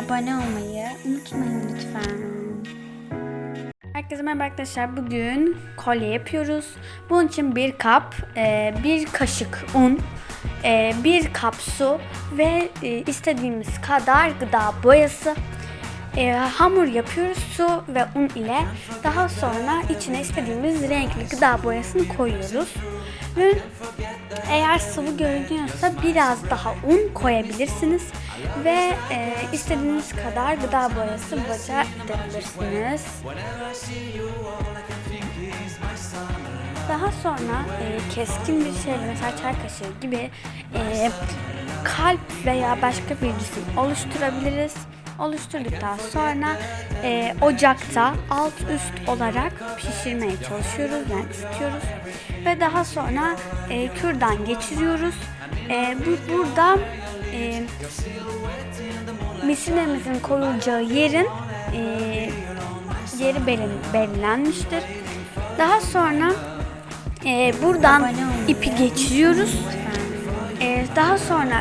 abone olmayı unutmayın lütfen. Herkese merhaba arkadaşlar. Bugün kolye yapıyoruz. Bunun için bir kap, e, bir kaşık un, e, bir kap su ve e, istediğimiz kadar gıda boyası. E, hamur yapıyoruz su ve un ile. Daha sonra içine istediğimiz renkli gıda boyasını koyuyoruz. Ve eğer sıvı görünüyorsa biraz daha un koyabilirsiniz ve e, istediğiniz kadar gıda boyası boca edebilirsiniz. Daha sonra e, keskin bir şey mesela çay kaşığı gibi e, kalp veya başka bir cisim oluşturabiliriz. Oluşturduktan sonra e, ocakta alt üst olarak pişirmeye çalışıyoruz yani ısıtıyoruz ve daha sonra e, kürdan geçiriyoruz. E, bu burada e, misinemizin koyulacağı yerin e, yeri belirlenmiştir. Daha sonra e, buradan ipi geçiriyoruz. E, daha sonra